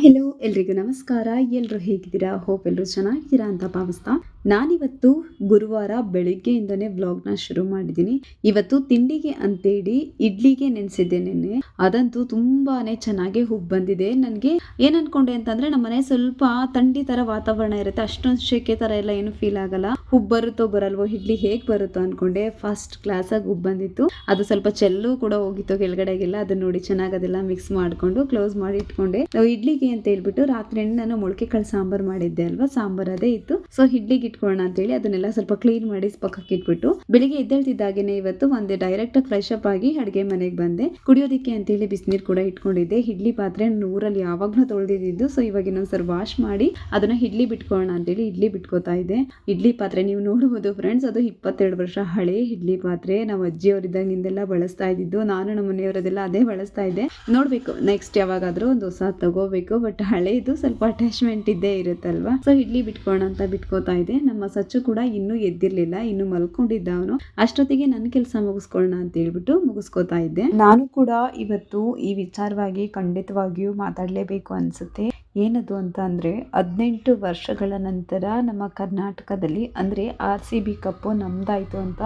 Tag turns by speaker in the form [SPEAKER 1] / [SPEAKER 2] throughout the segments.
[SPEAKER 1] Hello ಎಲ್ರಿಗೂ ನಮಸ್ಕಾರ. ಎಲ್ಲರೂ ಹೇಗಿದ್ದೀರಾ? ಹೋಪ್ ಎಲ್ಲರೂ ಚೆನ್ನಾಗಿದ್ದೀರಾ ಅಂತ ಭಾವಿಸ್ತಾ. ನಾನಿವತ್ತು ಗುರುವಾರ ಬೆಳಿಗ್ಗೆಯಿಂದನೇ ವ್ಲಾಗ್ನ ಶುರು ಮಾಡಿದ್ದೀನಿ. ಇವತ್ತು ತಿಂಡಿಗೆ ಅಂತೇಳಿ ಇಡ್ಲಿಗೆ ನೆನೆಸಿದ್ದೆ ನೆನ್ನೆ. ಅದಂತೂ ತುಂಬಾನೇ ಚೆನ್ನಾಗಿ ಹುಬ್ಬು ಬಂದಿದೆ. ನನಗೆ ಏನ್ ಅನ್ಕೊಂಡೆ ಅಂತಂದ್ರೆ ನಮ್ಮ ಮನೆ ಸ್ವಲ್ಪ ಥಂಡಿ ತರ ವಾತಾವರಣ ಇರುತ್ತೆ. ಅಷ್ಟೊಂದು ಶೆಕೆ ತರ ಎಲ್ಲ ಏನು ಫೀಲ್ ಆಗಲ್ಲ. ಹುಬ್ಬು ಬರುತ್ತೋ ಬರಲ್ವೋ, ಇಡ್ಲಿ ಹೇಗ್ ಬರುತ್ತೋ ಅನ್ಕೊಂಡೆ. ಫಸ್ಟ್ ಕ್ಲಾಸ್ ಆಗಿ ಹುಬ್ಬ ಬಂದಿತ್ತು. ಅದು ಸ್ವಲ್ಪ ಚೆಲ್ಲು ಕೂಡ ಹೋಗಿತ್ತು ಕೆಳಗಡೆಗೆಲ್ಲ. ಅದನ್ನ ನೋಡಿ ಚೆನ್ನಾಗಿ ಅದೆಲ್ಲ ಮಿಕ್ಸ್ ಮಾಡ್ಕೊಂಡು ಕ್ಲೋಸ್ ಮಾಡಿ ಇಟ್ಕೊಂಡೆ. ನಾವು ಇಡ್ಲಿಗೆ ಅಂತ ಹೇಳ್ಬಿಟ್ಟು ರಾತ್ರಿ ನಾನು ಮೊಳಕೆ ಕಾಳು ಸಾಂಬಾರ್ ಮಾಡಿದ್ದೆ ಅಲ್ವಾ? ಸಾಂಬಾರ್ ಅದೇ ಇತ್ತು. ಸೊ ಇಡ್ಲಿಗೆ ಇಟ್ಕೊಳ್ಳೋಣ ಅಂತ ಹೇಳಿ ಅದನ್ನೆಲ್ಲ ಸ್ವಲ್ಪ ಕ್ಲೀನ್ ಮಾಡಿ ಪಕ್ಕಕ್ಕೆ ಇಟ್ಬಿಟ್ಟು ಬೆಳಿಗ್ಗೆ ಎದ್ದೇಳ್ತಿದ್ದಾಗೇನೆ ಇವತ್ತು ಒಂದೇ ಡೈರೆಕ್ಟ್ ಫ್ರೆಶ್ ಅಪ್ ಆಗಿ ಅಡುಗೆ ಮನೆಗೆ ಬಂದೆ. ಕುಡಿಯೋದಿಕ್ಕೆ ಅಂತ ಹೇಳಿ ಬಿಸಿನೀರು ಕೂಡ ಇಟ್ಕೊಂಡಿದ್ದೆ. ಇಡ್ಲಿ ಪಾತ್ರೆ ನೂರಲ್ಲಿ ಯಾವಾಗ್ಲೂ ತೊಳೆದಿದ್ದು ಸೊ ಇವಾಗ ಇನ್ನೊಂದ್ಸರಿ ವಾಶ್ ಮಾಡಿ ಅದನ್ನ ಇಡ್ಲಿ ಬಿಟ್ಕೊಳ್ಳೋಣ ಅಂತೇಳಿ ಇಡ್ಲಿ ಬಿಟ್ಕೋತಾ ಇದೆ ಇಡ್ಲಿ ಪಾತ್ರೆ ನೀವು ನೋಡಬಹುದು ಫ್ರೆಂಡ್ಸ್ ಅದು ಇಪ್ಪತ್ತೆರಡು ವರ್ಷ ಹಳೆ ಇಡ್ಲಿ ಪಾತ್ರೆ. ನಾವು ಅಜ್ಜಿಯವರಿದ್ದಂಗಿಂದೆಲ್ಲ ಬಳಸ್ತಾ ಇದ್ದಿದ್ದು. ನಾನು ನಮ್ಮ ಮನೆಯವರದೆಲ್ಲ ಅದೇ ಬಳಸ್ತಾ ಇದ್ದೆ. ನೋಡ್ಬೇಕು ನೆಕ್ಸ್ಟ್ ಯಾವಾಗಾದ್ರೂ ಒಂದು ಹೊಸ ತಗೋಬೇಕು. ಬಟ್ ಹಳೇದು ಸ್ವಲ್ಪ ಅಟ್ಯಾಚ್ಮೆಂಟ್ ಇದ್ದೇ ಇರುತ್ತಲ್ವಾ? ಸೊ ಇಡ್ಲಿ ಬಿಟ್ಕೋಣ ಅಂತ ಬಿಟ್ಕೋತಾ ಇದೆ ನಮ್ಮ ಸಚ್ಚು ಕೂಡ ಇನ್ನೂ ಎದ್ದಿರ್ಲಿಲ್ಲ, ಇನ್ನು ಮಲ್ಕೊಂಡಿದ್ದ ಅವನು ಅಷ್ಟೊತ್ತಿಗೆ ನನ್ನ ಕೆಲಸ ಮುಗಿಸ್ಕೊಳ್ಳೋಣ ಅಂತ ಹೇಳ್ಬಿಟ್ಟು ಮುಗಿಸ್ಕೋತಾ ಇದ್ದೆ. ನಾನು ಕೂಡ ಇವತ್ತು ಈ ವಿಚಾರವಾಗಿ ಖಂಡಿತವಾಗಿಯೂ ಮಾತಾಡಲೇಬೇಕು ಅನ್ಸುತ್ತೆ. ಏನದು ಅಂತ ಅಂದರೆ ಹದಿನೆಂಟು ವರ್ಷಗಳ ನಂತರ ನಮ್ಮ ಕರ್ನಾಟಕದಲ್ಲಿ ಅಂದರೆ ಆರ್ ಸಿ ಬಿ ಕಪ್ಪು ನಮ್ಮದಾಯಿತು ಅಂತ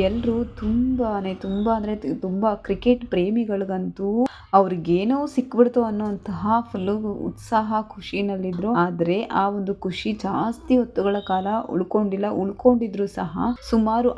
[SPEAKER 1] ಎಲ್ಲರೂ ತುಂಬಾ ತುಂಬ ಅಂದರೆ ತುಂಬ ಕ್ರಿಕೆಟ್ ಪ್ರೇಮಿಗಳಿಗಂತೂ ಅವ್ರಿಗೇನೋ ಸಿಕ್ಬಿಡ್ತು ಅನ್ನೋಂತಹ ಫುಲ್ಲು ಉತ್ಸಾಹ ಖುಷಿನಲ್ಲಿದ್ದರು ಆದರೆ ಆ ಒಂದು ಖುಷಿ ಜಾಸ್ತಿ ಹೊತ್ತುಗಳ ಕಾಲ ಉಳ್ಕೊಂಡಿಲ್ಲ, ಉಳ್ಕೊಂಡಿದ್ರು ಸಹ ಸುಮಾರು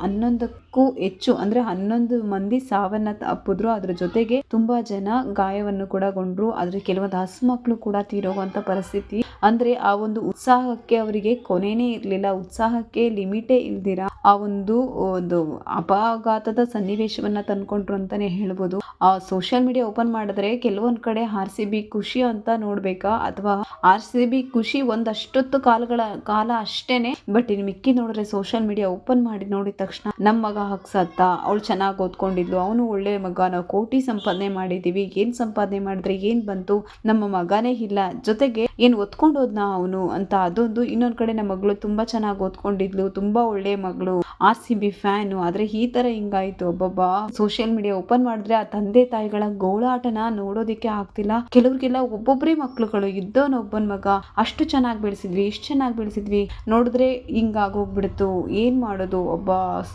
[SPEAKER 1] ಹನ್ನೊಂದಕ್ಕೂ ಹೆಚ್ಚು, ಅಂದ್ರೆ ಹನ್ನೊಂದು ಮಂದಿ ಸಾವನ್ನ ತಪ್ಪಿದ್ರು ಅದ್ರ ಜೊತೆಗೆ ತುಂಬಾ ಜನ ಗಾಯವನ್ನು ಕೂಡ ಗೊಂಡ್ರು. ಆದ್ರೆ ಕೆಲವೊಂದು ಮಕ್ಕಳು ಕೂಡ ತೀರೋಗುವಂತ ಪರಿಸ್ಥಿತಿ. ಅಂದ್ರೆ ಆ ಒಂದು ಉತ್ಸಾಹಕ್ಕೆ ಅವರಿಗೆ ಕೊನೆನೇ ಇರ್ಲಿಲ್ಲ. ಉತ್ಸಾಹಕ್ಕೆ ಲಿಮಿಟೇ ಇಲ್ದಿರ ಆ ಒಂದು ಒಂದು ಅಪಘಾತದ ಸನ್ನಿವೇಶವನ್ನ ತಂದ್ಕೊಂಡ್ರು ಅಂತಾನೆ ಹೇಳ್ಬೋದು. ಆ ಸೋಷಿಯಲ್ ಮೀಡಿಯಾ ಓಪನ್ ಮಾಡಿದ್ರೆ ಕೆಲವೊಂದ್ ಕಡೆ ಆರ್ ಸಿ ಬಿ ಖುಷಿ ಅಂತ ನೋಡ್ಬೇಕಾ? ಅಥವಾ ಆರ್ ಸಿ ಬಿ ಖುಷಿ ಒಂದಷ್ಟೊತ್ತು ಕಾಲಗಳ, ಕಾಲ ಅಷ್ಟೇನೆ. ಬಟ್ ಇನ್ ಮಿಕ್ಕಿ ನೋಡಿದ್ರೆ ಸೋಷಿಯಲ್ ಮೀಡಿಯಾ ಓಪನ್ ಮಾಡಿ ನೋಡಿದ ತಕ್ಷಣ ನಮ್ಮ ಮಗ ಹಕ್ಸತ್ತ. ಅವಳು ಚೆನ್ನಾಗಿ ಓದ್ಕೊಂಡಿದ್ಲು. ಅವನು ಒಳ್ಳೆ ಮಗ ನಾವು ಕೋಟಿ ಸಂಪಾದನೆ ಮಾಡಿದೀವಿ. ಏನು ಸಂಪಾದನೆ ಮಾಡಿದ್ರೆ? ಏನು ಬಂತು? ನಮ್ಮ ಮಗನೇ ಇಲ್ಲ. ಜೊತೆಗೆ ಏನು ಓದ್ಕೊಂಡು ಹೋದ್ನ ಅವನು ಅಂತ ಅದೊಂದು. ಇನ್ನೊಂದು ಕಡೆ ನಮ್ಮ ಮಗಳು ತುಂಬಾ ಚೆನ್ನಾಗಿ ಓದ್ಕೊಂಡಿದ್ಲು. ತುಂಬಾ ಒಳ್ಳೆ ಮಗಳು. R C B fan. ಆದ್ರೆ ಈ ತರ ಹಿಂಗಾಯಿತು. ಒಬ್ಬೊಬ್ಬ ಸೋಷಿಯಲ್ ಮೀಡಿಯಾ ಓಪನ್ ಮಾಡಿದ್ರೆ ಆ ತಂದೆ ತಾಯಿಗಳ ಗೋಳಾಟನ ನೋಡೋದಿಕ್ಕೆ ಆಗ್ತಿಲ್ಲ. ಕೆಲವ್ರಿಗೆಲ್ಲ ಒಬ್ಬೊಬ್ಬರೇ ಮಕ್ಳುಗಳು. ಇದ್ದವನೊಬ್ಬನ ಮಗ. ಅಷ್ಟು ಚೆನ್ನಾಗಿ ಬೆಳೆಸಿದ್ವಿ. ಇಷ್ಟು ಚೆನ್ನಾಗಿ ಬೆಳೆಸಿದ್ವಿ. ನೋಡಿದ್ರೆ ಹಿಂಗಾಗೋಗ್ಬಿಡ್ತು ಏನು ಮಾಡೋದು? ಒಬ್ಬ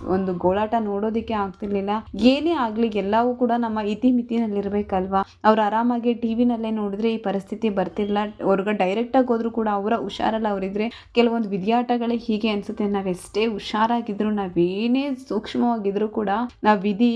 [SPEAKER 1] ಒಂದು ಗೋಳಾಟ ನೋಡೋದಿಕ್ಕೆ ಆಗ್ತಿರ್ಲಿಲ್ಲ. ಏನೇ ಆಗ್ಲಿ ಎಲ್ಲವೂ ಕೂಡ ನಮ್ಮ ಇತಿಮಿತಿನಲ್ಲಿ ಇರ್ಬೇಕಲ್ವಾ ಅವ್ರು ಆರಾಮಾಗಿ ಟಿವಿನಲ್ಲೇ ನೋಡಿದ್ರೆ ಈ ಪರಿಸ್ಥಿತಿ ಬರ್ತಿಲ್ಲ ಡೈರೆಕ್ಟ್ ಆಗಿ ಹೋದ್ರು ಕೂಡ ಅವರ ಹುಷಾರಲ್ಲ ಅವರಿದ್ರೆ. ಕೆಲವೊಂದು ವಿದ್ಯಾಟಗಳೇ ಹೀಗೆ ಅನ್ಸುತ್ತೆ. ನಾವೆಷ್ಟೇ ಹುಷಾರಾಗಿದ್ರು, ನಾವೇನೇ ಸೂಕ್ಷ್ಮವಾಗಿದ್ರು ಕೂಡ ನಾವು ವಿಧಿ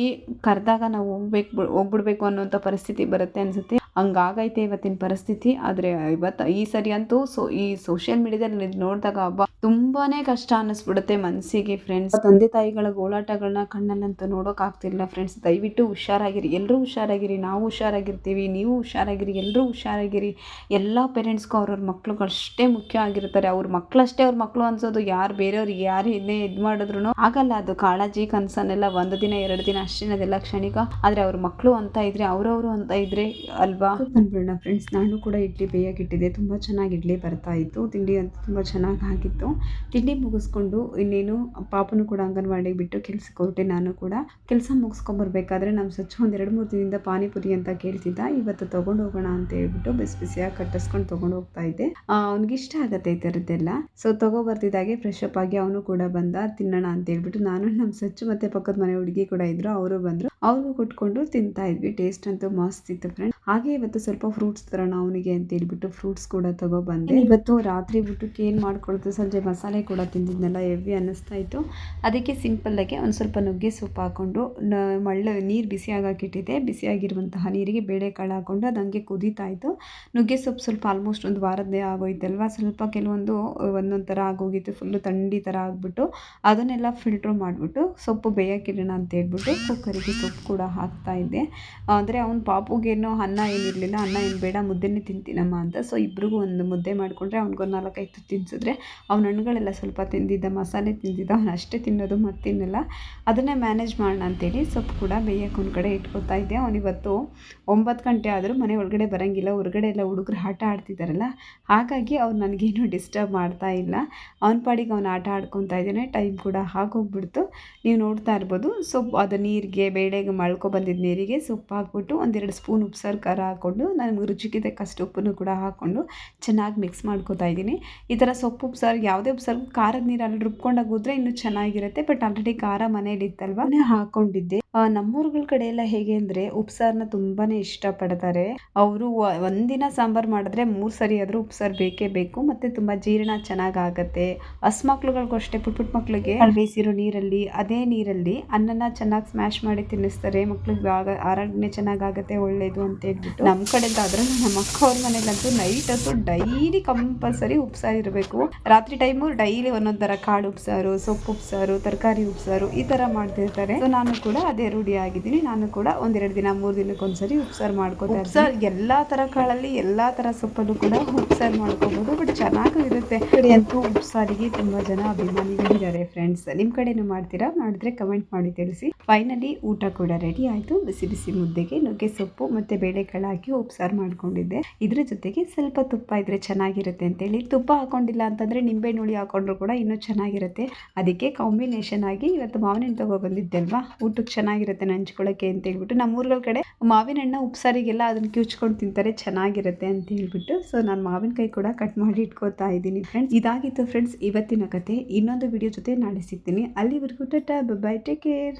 [SPEAKER 1] ಕರೆದಾಗ ನಾವು ಹೋಗ್ಬೇಕು, ಹೋಗ್ಬಿಡ್ಬೇಕು ಅನ್ನೋಂಥ ಪರಿಸ್ಥಿತಿ ಬರುತ್ತೆ ಅನ್ಸುತ್ತೆ. ಹಂಗಾಗೈತೆ ಇವತ್ತಿನ ಪರಿಸ್ಥಿತಿ. ಆದರೆ ಇವತ್ತು ಈ ಸರಿ ಅಂತೂ ಸೊ, ಈ ಸೋಷಿಯಲ್ ಮೀಡಿಯಾದಲ್ಲಿ ನೋಡಿದಾಗ ಹಬ್ಬ ತುಂಬಾನೇ ಕಷ್ಟ ಅನ್ನಿಸ್ಬಿಡುತ್ತೆ ಮನಸ್ಸಿಗೆ ಫ್ರೆಂಡ್ಸ್ ತಂದೆ ತಾಯಿಗಳ ಗೋಳಾಟಗಳನ್ನ ಕಣ್ಣಲ್ಲಂತೂ ನೋಡೋಕ್ ಆಗ್ತಿಲ್ಲ ಫ್ರೆಂಡ್ಸ್ ದಯವಿಟ್ಟು ಹುಷಾರಾಗಿರಿ. ಎಲ್ಲರೂ ಹುಷಾರಾಗಿರಿ. ನಾವು ಹುಷಾರಾಗಿರ್ತೀವಿ. ನೀವು ಹುಷಾರಾಗಿರಿ. ಎಲ್ಲರೂ ಹುಷಾರಾಗಿರಿ. ಎಲ್ಲ ಪೇರೆಂಟ್ಸ್ಗೂ ಅವ್ರವ್ರ ಮಕ್ಳುಗಳು ಅಷ್ಟೇ ಮುಖ್ಯ ಆಗಿರ್ತಾರೆ. ಅವ್ರ ಮಕ್ಕಳಷ್ಟೇ ಅವ್ರ ಮಕ್ಕಳು ಅನ್ಸೋದು. ಯಾರು ಬೇರೆಯವ್ರಿಗೆ ಯಾರು ಇನ್ನೇ ಇದು ಮಾಡಿದ್ರು ಆಗಲ್ಲ. ಅದು ಕಾಳಜಿ ಕನಸನ್ನೆಲ್ಲ ಒಂದು ದಿನ, ಎರಡು ದಿನ ಅಷ್ಟೇ ಅದೆಲ್ಲ ಕ್ಷಣಿಕ. ಆದರೆ ಅವ್ರ ಮಕ್ಕಳು ಅಂತ ಇದ್ರೆ, ಅವರವರು ಅಂತ ಇದ್ರೆ ಅಲ್ವಾ? ಬಂದ್ಬಿಡೋಣ ಫ್ರೆಂಡ್ಸ್ ನಾನು ಕೂಡ ಇಡ್ಲಿ ಬೇಯಾಗಿಟ್ಟಿದ್ದೆ ತುಂಬ ಚೆನ್ನಾಗಿ ಇಡ್ಲಿ ಬರ್ತಾ ಇತ್ತು. ತಿಂಡಿ ಅಂತ ತುಂಬ ಚೆನ್ನಾಗಿ ಆಗಿತ್ತು. ತಿಂಡಿ ಮುಗಿಸ್ಕೊಂಡು ಇನ್ನೇನು ಪಾಪನು ಕೂಡ ಅಂಗನವಾಡಿಗೆ ಬಿಟ್ಟು ಕೆಲ್ಸಕ್ಕೆ ನಾನು ಕೂಡ. ಕೆಲಸ ಮುಗಿಸ್ಕೊಂಬರ್ಬೇಕಾದ್ರೆ ನಮ್ಮ ಸ್ವಚ್ಛ ಒಂದು ಎರಡು ಮೂರು ದಿನದಿಂದ ಪಾನಿಪುರಿ ಅಂತ ಕೇಳ್ತಿದ್ದ. ಇವತ್ತು ತೊಗೊಂಡು ಹೋಗೋಣ ಅಂತ ಹೇಳ್ಬಿಟ್ಟು ಬಿಸಿ ಬಿಸಿಯಾಗಿ ಕಟ್ಟಿಸ್ಕೊಂಡು ತೊಗೊಂಡು ಹೋಗ್ತಾ ಇದ್ದೆ. ಅವ್ನಿಗೆ ಇಷ್ಟ ಆಗತ್ತೆ ಈ ಥರದ್ದೆಲ್ಲ ಸೊ ತಗೋ ಬರ್ತಿದ್ದಾಗೆ ಫ್ರೆಶ್ ಅಪ್ ಆಗಿ ಅವನು ಕೂಡ ಬಂದ. ತಿನ್ನೋಣ ಅಂತ ಹೇಳ್ಬಿಟ್ಟು ನಾನು ನಮ್ಮ ಸ್ವಚ್ಛ ಮತ್ತೆ ಪಕ್ಕದ ಮನೆ ಹುಡುಗಿ ಕೂಡ ಇದ್ರು, ಅವರು ಬಂದರು. ಅವ್ರಿಗೂ ಕೊಟ್ಕೊಂಡು ತಿಂತಾ ಇದ್ವಿ. ಟೇಸ್ಟ್ ಅಂತೂ ಮಸ್ತ್ ಇತ್ತು ಫ್ರೆಂಡ್ ಹಾಗೆ ಇವತ್ತು ಸ್ವಲ್ಪ ಫ್ರೂಟ್ಸ್ ತರೋಣ ಅವನಿಗೆ ಅಂತ ಹೇಳ್ಬಿಟ್ಟು ಫ್ರೂಟ್ಸ್ ಕೂಡ ತಗೋ ಬಂದೆ. ಇವತ್ತು ರಾತ್ರಿ ಊಟಕ್ಕೆ ಏನು ಮಾಡ್ಕೊಳ್ತು? ಸಂಜೆ ಮಸಾಲೆ ಕೂಡ ತಿಂದಿದ್ನಲ್ಲ ಹೆವಿ ಅನ್ನಿಸ್ತಾ ಇತ್ತು. ಅದಕ್ಕೆ ಸಿಂಪಲ್ಲಾಗಿ ಒಂದು ಸ್ವಲ್ಪ ನುಗ್ಗೆ ಸೊಪ್ಪು ಹಾಕೊಂಡು ಮಳ್ಳ ನೀರು ಬಿಸಿ ಆಗಾಕಿಟ್ಟಿದ್ದೆ. ಬಿಸಿಯಾಗಿರುವಂತಹ ನೀರಿಗೆ ಬೇಳೆಕಾಳು ಹಾಕೊಂಡು ಅದು ಹಂಗೆ ಕುದೀತಾ ಇತ್ತು. ನುಗ್ಗೆ ಸೊಪ್ಪು ಸ್ವಲ್ಪ ಆಲ್ಮೋಸ್ಟ್ ಒಂದು ವಾರದ್ದೇ ಆಗೋಯ್ತಲ್ವ? ಸ್ವಲ್ಪ ಕೆಲವೊಂದು ಒಂದೊಂದು ಥರ ಆಗೋಗಿತ್ತು. ಫುಲ್ಲು ತಂಡಿ ಥರ ಆಗಿಬಿಟ್ಟು ಅದನ್ನೆಲ್ಲ ಫಿಲ್ಟ್ರ್ ಮಾಡಿಬಿಟ್ಟು ಸೊಪ್ಪು ಬೇಯೋಕ್ಕಿಡೋಣ ಅಂತ ಹೇಳ್ಬಿಟ್ಟು ಕುಕ್ಕರಿಗೆ ಸೊಪ್ಪು ಕೂಡ ಹಾಕ್ತಾ ಇದ್ದೆ. ಅಂದರೆ ಅವ್ನ ಪಾಪುಗೇನು ಅನ್ನ ಏನಿರಲಿಲ್ಲ, ಅನ್ನ ಏನು ಬೇಡ, ಮುದ್ದೆನೇ ತಿಂತೀನಮ್ಮ ಅಂತ. ಸೊ ಇಬ್ಬರಿಗೂ ಒಂದು ಮುದ್ದೆ ಮಾಡಿಕೊಂಡ್ರೆ ಅವ್ನಿಗೊಂದು ನಾಲ್ಕೈದು ತಿನ್ಸಿದ್ರೆ ಅವ್ನ ಹಣ್ಣುಗಳೆಲ್ಲ ಸ್ವಲ್ಪ ತಿಂದಿದ್ದ, ಮಸಾಲೆ ತಿಂದಿದ್ದ, ಅವ್ನು ಅಷ್ಟೇ ತಿನ್ನೋದು ಮತ್ತು ತಿನ್ನಲ್ಲ. ಅದನ್ನೇ ಮ್ಯಾನೇಜ್ ಮಾಡೋಣ ಅಂತೇಳಿ ಸೊಪ್ಪು ಕೂಡ ಬೇಯಕ್ಕೆ ಒಂದು ಕಡೆ ಇಟ್ಕೊತಾ ಇದ್ದೆ. ಅವನಿವತ್ತು ಒಂಬತ್ತು ಗಂಟೆ ಆದರೂ ಮನೆ ಒಳಗಡೆ ಬರೋಂಗಿಲ್ಲ, ಹೊರಗಡೆ ಎಲ್ಲ ಹುಡುಗರು ಆಟ ಆಡ್ತಿದ್ದಾರಲ್ಲ ಹಾಗಾಗಿ ಅವ್ರು ನನಗೇನು ಡಿಸ್ಟರ್ಬ್ ಮಾಡ್ತಾ ಇಲ್ಲ. ಅವ್ನ ಪಾಡಿಗೆ ಅವ್ನು ಆಟ ಆಡ್ಕೊತಾ ಇದ್ದಾನೆ, ಟೈಮ್ ಕೂಡ ಆಗೋಗ್ಬಿಡ್ತು ನೀವು ನೋಡ್ತಾ ಇರ್ಬೋದು. ಸೊ ಅದು ನೀರಿಗೆ ಬೇಳೆ ಮನೆಗೆ ಮಳ್ಕೊ ಬಂದಿದ್ದ ನೀರಿಗೆ ಸೊಪ್ಪು ಹಾಕ್ಬಿಟ್ಟು ಒಂದೆರಡು ಸ್ಪೂನ್ ಉಪ್ಸಾರು ಖಾರ ಹಾಕ್ಕೊಂಡು ನನಗೆ ರುಚಿಗೆ ತಕ್ಕಷ್ಟು ಉಪ್ಪನ್ನು ಕೂಡ ಹಾಕ್ಕೊಂಡು ಚೆನ್ನಾಗಿ ಮಿಕ್ಸ್ ಮಾಡ್ಕೊತಾ ಇದ್ದೀನಿ. ಈ ಥರ ಸೊಪ್ಪು ಉಪ್ಸಾರು ಯಾವುದೇ ಉಪ್ಸಾರು ಖಾರದ ನೀರಲ್ಲಿ ರುಬ್ಕೊಂಡಾಗ ಹೋದ್ರೆ ಇನ್ನೂ ಚೆನ್ನಾಗಿರುತ್ತೆ ಬಟ್ ಆಲ್ರೆಡಿ ಖಾರ ಮನೇಲಿ ಇತ್ತಲ್ವ? ಹಾಕ್ಕೊಂಡಿದ್ದೆ. ನಮ್ಮೂರುಗಳ ಕಡೆ ಎಲ್ಲ ಹೇಗೆ ಅಂದರೆ ಉಪ್ಸಾರನ್ನ ತುಂಬಾನೇ ಇಷ್ಟಪಡ್ತಾರೆ. ಅವರು ಒಂದಿನ ಸಾಂಬಾರ್ ಮಾಡಿದ್ರೆ ಮೂರು ಸರಿ ಆದರೂ ಉಪ್ಸಾರು ಬೇಕೇ ಬೇಕು ಮತ್ತೆ ತುಂಬಾ ಜೀರ್ಣ ಚೆನ್ನಾಗ್ ಆಗತ್ತೆ ಹಸ್ ಮಕ್ಳುಗಳಿಗೂ ಅಷ್ಟೇ ಪುಟ್ ಪುಟ್ ಮಕ್ಳಿಗೆ ಬೇಯಿಸಿರೋ ನೀರಲ್ಲಿ ಅದೇ ನೀರಲ್ಲಿ ಅನ್ನನ ಚೆನ್ನಾಗಿ ಸ್ಮ್ಯಾಶ್ ಮಾಡಿ ತಿನ್ನಿಸ್ತಾರೆ. ಮಕ್ಳಿಗೆ ಆಗ ಆರೋಗ್ಯ ಚೆನ್ನಾಗಾಗತ್ತೆ ಒಳ್ಳೆಯದು ಅಂತ ಹೇಳ್ಬಿಟ್ಟು. ನಮ್ಮ ಕಡೆ ಅದ್ರಲ್ಲೂ ನಮ್ಮ ಅಕ್ಕ ಅವ್ರ ಮನೇಲಂತೂ ನೈಟ್ ಅಂತೂ ಡೈಲಿ ಕಂಪಲ್ಸರಿ ಉಪ್ಸಾರು ಇರಬೇಕು. ರಾತ್ರಿ ಟೈಮು ಡೈಲಿ ಒಂದೊಂದು ಥರ ಕಾಳು ಉಪ್ಸಾರು ಸೊಪ್ಪು ಉಪ್ಸಾರು ತರಕಾರಿ ಉಪ್ಸಾರು ಈ ತರ ಮಾಡ್ತಿರ್ತಾರೆ. ಸೊ ನಾನು ಕೂಡ ಅದೇ ರೂಢಿ ಆಗಿದ್ದೀನಿ. ನಾನು ಕೂಡ ಒಂದೆರಡು ದಿನ ಮೂರು ದಿನಕ್ಕೆ ಒಂದ್ಸರಿ ಉಪ್ಸಾರು ಮಾಡ್ಕೋತಾ ಸರ್ ಎಲ್ಲಾ ತರ ಕಾಳಲ್ಲಿ ಎಲ್ಲಾ ತರ ಸೊಪ್ಪಲ್ಲೂ ಕೂಡ ಉಪ್ಸಾರು ಮಾಡ್ಕೋಬಹುದು ಬಟ್ ಚೆನ್ನಾಗೂ ಇರುತ್ತೆ. ಅಂತೂ ಉಪ್ಸಾರಿಗೆ ತುಂಬಾ ಜನ ಅಭಿಮಾನಿಗಳಿದ್ದಾರೆ ಫ್ರೆಂಡ್ಸ್ ನಿಮ್ ಕಡೆನೂ ಮಾಡ್ತೀರಾ? ಮಾಡಿದ್ರೆ ಕಮೆಂಟ್ ಮಾಡಿ ತಿಳಿಸಿ. ಫೈನಲಿ ಊಟ ಕೂಡ ರೆಡಿ ಆಯ್ತು. ಬಿಸಿ ಬಿಸಿ ಮುದ್ದೆಗೆ ನುಗ್ಗೆ ಸೊಪ್ಪು ಮತ್ತೆ ಬೇಳೆಕಾಳು ಹಾಕಿ ಉಪ್ಸಾರು ಮಾಡ್ಕೊಂಡಿದ್ದೆ. ಇದ್ರ ಜೊತೆಗೆ ಸ್ವಲ್ಪ ತುಪ್ಪ ಇದ್ರೆ ಚೆನ್ನಾಗಿರುತ್ತೆ ಅಂತೇಳಿ. ತುಪ್ಪ ಹಾಕೊಂಡಿಲ್ಲ ಅಂತಂದ್ರೆ ನಿಂಬೆ ನುಳಿ ಹಾಕೊಂಡ್ರು ಕೂಡ ಇನ್ನೂ ಚೆನ್ನಾಗಿರುತ್ತೆ. ಅದಕ್ಕೆ ಕಾಂಬಿನೇಷನ್ ಆಗಿ ಇವತ್ತು ಮಾವಿನ ಹಣ್ಣು ತಗೋ ಬಂದಿದ್ದೆ ಅಲ್ವಾ? ಊಟಕ್ಕೆ ಚೆನ್ನಾಗಿರುತ್ತೆ ನಂಚ್ಕೊಳ್ಳೋಕ್ಕೆ ಅಂತ ಹೇಳ್ಬಿಟ್ಟು ನಮ್ಮ ಊರುಗಳ ಕಡೆ ಮಾವಿನ ಹಣ್ಣು ಉಪ್ಸಾರಿಗೆಲ್ಲ ಅದನ್ನ ಕಿವುಚ್ಕೊಂಡು ತಿಂತಾರೆ, ಚೆನ್ನಾಗಿರುತ್ತೆ ಅಂತ ಹೇಳ್ಬಿಟ್ಟು. ಸೊ ನಾನು ಮಾವಿನಕಾಯಿ ಕೂಡ ಕಟ್ ಮಾಡಿ ಇಟ್ಕೋತಾ ಇದ್ದೀನಿ ಫ್ರೆಂಡ್ಸ್ ಇದಾಗಿತ್ತು ಫ್ರೆಂಡ್ಸ್ ಇವತ್ತಿನ ಕತೆ. ಇನ್ನೊಂದು ವಿಡಿಯೋ ಜೊತೆ ನಾಳೆ ಸಿಗ್ತೀನಿ. ಅಲ್ಲಿವರೆಗೂ ಟಾಟಾ ಬೈ ಟೇಕ್ ಕೇರ್